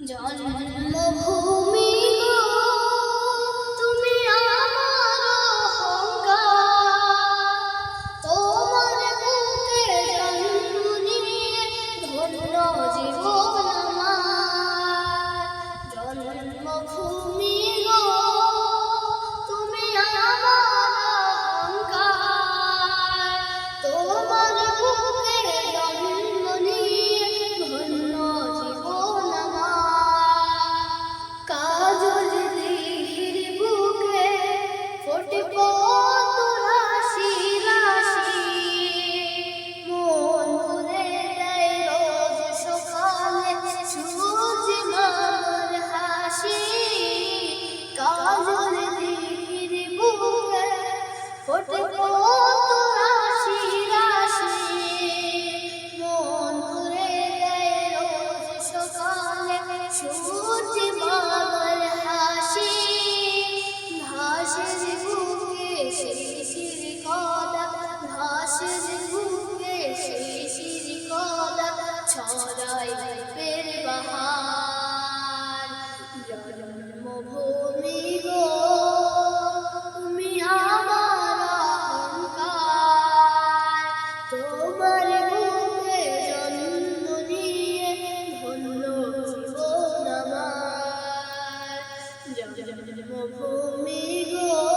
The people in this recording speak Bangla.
জন্মভূমি গো জন্মভূমি গো।